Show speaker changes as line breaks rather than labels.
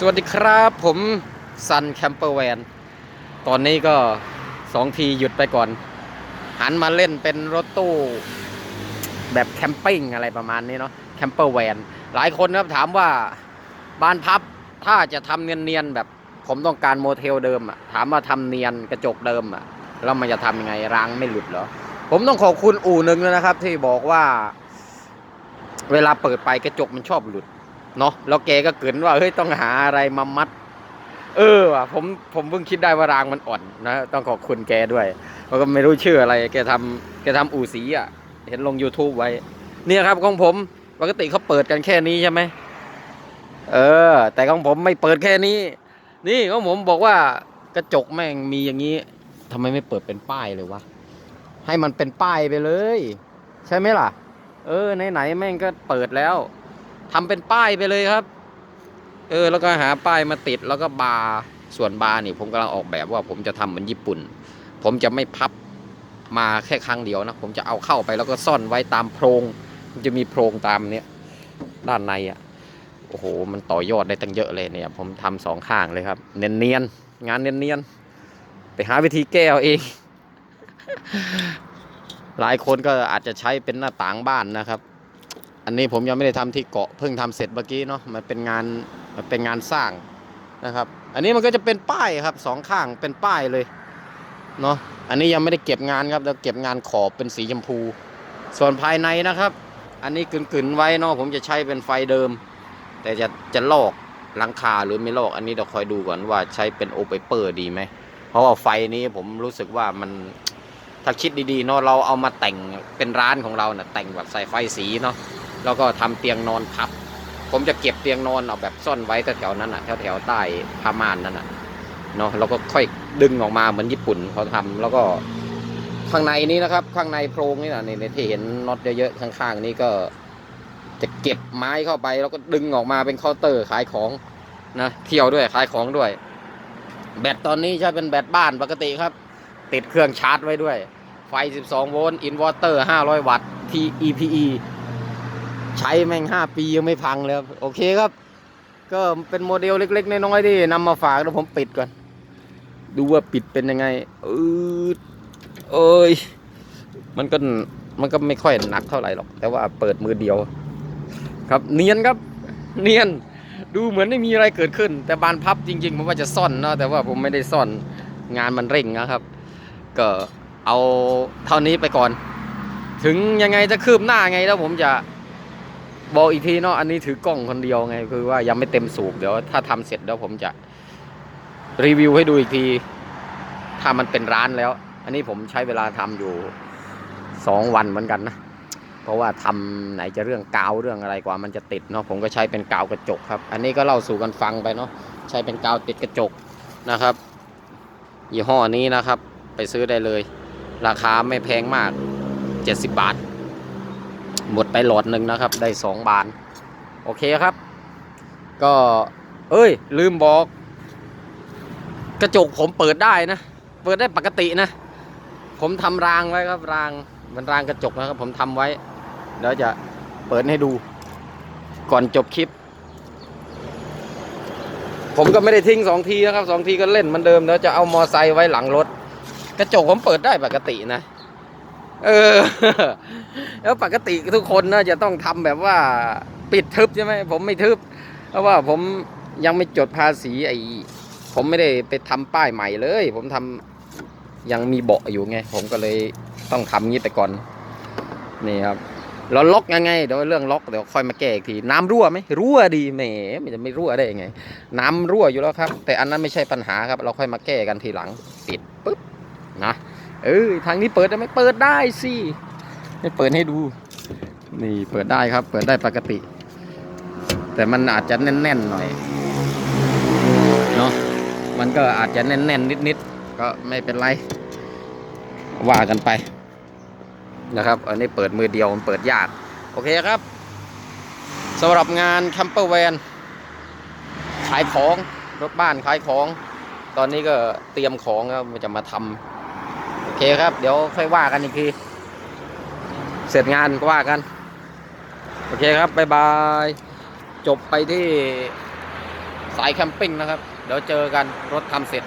สวัสดีครับผมซันแคมเปอร์แวนตอนนี้ก็สองทีหยุดไปก่อน หันมาเล่นเป็นรถตู้ แบบแคมปิ้งอะไรประมาณนี้เนาะแคมเปอร์แวนหลายคนครับถามว่าบ้านพับถ้าจะทำเนียนๆ แบบผมต้องการโมเทลเดิมอะถามว่าทำเนียนกระจกเดิมอะแล้วมันจะทำยังไงรางไม่หลุดเหรอ ผมต้องขอบคุณอู่หนึ่งเลยนะครับ ที่บอกว่า เวลาเปิดไปกระจกมันชอบหลุด เนาะแล้วแกก็เกินว่าเฮ้ยต้องหาอะไรมามัด เออว่ะผมผมเพิ่งคิดได้ว่ารางมันอ่อนนะต้องขอบคุณแกด้วยแล้วก็ไม่รู้ชื่ออะไร แกทำแกทำอู่สีอะ เห็นลง YouTube ไว้ เนี่ยครับของผมปกติเขาเปิดกันแค่นี้ใช่ไหมเออ แต่ของผมไม่เปิดแค่นี้ นี่ของผมบอกว่ากระจกแม่งมีอย่างนี้ทำไมไม่เปิดเป็นป้ายเลยวะให้มันเป็นป้ายไปเลย ใช่ไหมล่ะ เออไหนๆแม่งก็เปิดแล้ว ทำเป็นป้ายไปเลยครับ เออ แล้วก็หาป้ายมาติดแล้วก็บาร์ส่วนบาร์นี่ผมกำลังออกแบบว่าผมจะทำเหมือนญี่ปุ่น ผมจะไม่พับมาแค่ครั้งเดียวนะ ผมจะเอาเข้าไปแล้วก็ซ่อนไว้ตามโพรงมันจะมีโพรงตามเนี้ยด้านในอะโอ้โห มันต่อยอดได้ตั้งเยอะเลยเนี่ย ผมทำสองข้างเลยครับ เนียนๆ งานเนียนๆ ไปหาวิธีแก้เอาเอง หลายคนก็อาจจะใช้เป็นหน้าต่างบ้านนะครับ อันนี้ผมยังไม่ได้ทำที่เกาะเพิ่งทำเสร็จเมื่อกี้เนาะมันเป็นงานมันเป็นงานสร้างนะครับ อันนี้มันก็จะเป็นป้ายครับสองข้างเป็นป้ายเลยเนาะอันนี้ยังไม่ได้เก็บงานครับแล้วเก็บงานขอบเป็นสีชมพู ส่วนภายในนะครับ อันนี้กึนๆไว้เนาะผมจะใช้เป็นไฟเดิม แต่จะจะลอกหลังคาหรือไม่ลอก อันนี้เดี๋ยวคอยดูก่อนว่าใช้เป็นโอเปเปอร์ดีไหมเพราะว่าไฟนี้ผมรู้สึกว่ามันถ้าคิดดีๆเนาะเราเอามาแต่งเป็นร้านของเราเนะ่ะแต่งแบบใส่ไฟสีเนาะ แล้วก็ทำเตียงนอนพับ ผมจะเก็บเตียงนอนเอาแบบซ่อนไว้แถวๆนั้นอะแถวแถวๆใต้ผ้าม่านนั่นอะเนาะแล้วก็ค่อยดึงออกมาเหมือนญี่ปุ่นเขาทำแล้วก็ข้างในนี้นะครับ ข้างในโพรงนี่นะในที่เห็นน็อตเยอะๆข้างๆ นี้ก็ จะเก็บไม้เข้าไป แล้วก็ดึงออกมาเป็นเคาน์เตอร์ขายของนะเที่ยวด้วยขายของด้วย แบตตอนนี้ใช้เป็นแบตบ้านปกติครับ ติดเครื่องชาร์จไว้ด้วย ไฟ 12 โวลต์อินเวอร์เตอร์ 500 วัตต์ TEPE ใช้แม่ง5ปียังไม่พังเลยครับโอเคครับ ก็เป็นโมเดลเล็กๆน้อยๆที่นำมาฝากแล้วผมปิดก่อน ดูว่าปิดเป็นยังไงอืดเอ้ยมันก็มันก็ไม่ค่อยหนักเท่าไหร่หรอก แต่ว่าเปิดมือเดียว ครับเนียนครับ เนียนดูเหมือนไม่มีอะไรเกิดขึ้น แต่บานพับจริงๆผมว่าจะซ่อนเนาะแต่ว่าผมไม่ได้ซ่อนงานมันเร่งนะครับ ก็เอาเท่านี้ไปก่อน ถึงยังไงจะคืบหน้าไงแล้วผมจะ บอกอีกทีเนาะอันนี้ถือกล้องคนเดียวไง คือว่ายังไม่เต็มสูบเดี๋ยวถ้าทำเสร็จแล้วผมจะรีวิวให้ดูอีกที ถ้ามันเป็นร้านแล้ว อันนี้ผมใช้เวลาทำอยู่สองวันเหมือนกันนะเพราะว่าทำไหนจะเรื่องกาวเรื่องอะไรกว่ามันจะติดเนาะผมก็ใช้เป็นกาวกระจกครับ อันนี้ก็เล่าสู่กันฟังไปเนาะใช้เป็นกาวติดกระจกนะครับยี่ห้อนี้นะครับ ไปซื้อได้เลย ราคาไม่แพงมาก 70 บาท หมดไปหลอดหนึ่งนะครับ ได้2บาน โอเคครับ ก็เอ้ย ลืมบอก กระจกผมเปิดได้นะ เปิดได้ปกตินะ ผมทำรางไว้ครับ รางมันรางกระจกนะครับ ผมทำไว้เดี๋ยวจะเปิดให้ดู ก่อนจบคลิป ผมก็ไม่ได้ทิ้งสองทีนะครับสองทีก็เล่นเหมือนเดิมแล้วจะเอามอไซค์ไว้หลังรถ กระจกผมเปิดได้ปกตินะ เออ แล้วปกติทุกคนน่าจะต้องทำแบบว่าปิดทึบใช่ไหมผมไม่ทึบ เพราะว่าผมยังไม่จดภาษีไอ้ผมไม่ได้ไปทำป้ายใหม่เลย ผมทำยังมีเบาะอยู่ไง ผมก็เลยต้องทำงี้ไปก่อน นี่ครับเราล็อกยังไงเดี๋ยวเรื่องล็อกเดี๋ยวค่อยมาแก้อีกทีน้ำรั่วไหมรั่วดีแหมมันจะไม่รั่วได้ยังไง น้ำรั่วอยู่แล้วครับ แต่อันนั้นไม่ใช่ปัญหาครับ เราค่อยมาแก้กันทีหลัง ปิดปุ๊บนะ เออทางนี้เปิดได้ไหมเปิดได้สิให้เปิดให้ดู นี่เปิดได้ครับ เปิดได้ปกติ แต่มันอาจจะแน่นๆหน่อยเนาะมันก็อาจจะแน่นๆนิดๆก็ไม่เป็นไรว่ากันไปนะครับอันนี้เปิดมือเดียวมันเปิดยากโอเคครับสำหรับงานแคมเปอร์แวนขายของรถบ้านขายของ ตอนนี้ก็เตรียมของครับจะมาทำ เคครับ เดี๋ยวค่อยว่ากันอีกที เสร็จงานก็ว่ากัน โอเคครับบ๊ายบาย จบไปที่สายแคมปิ้งนะครับ เดี๋ยวเจอกันรถทำเสร็จ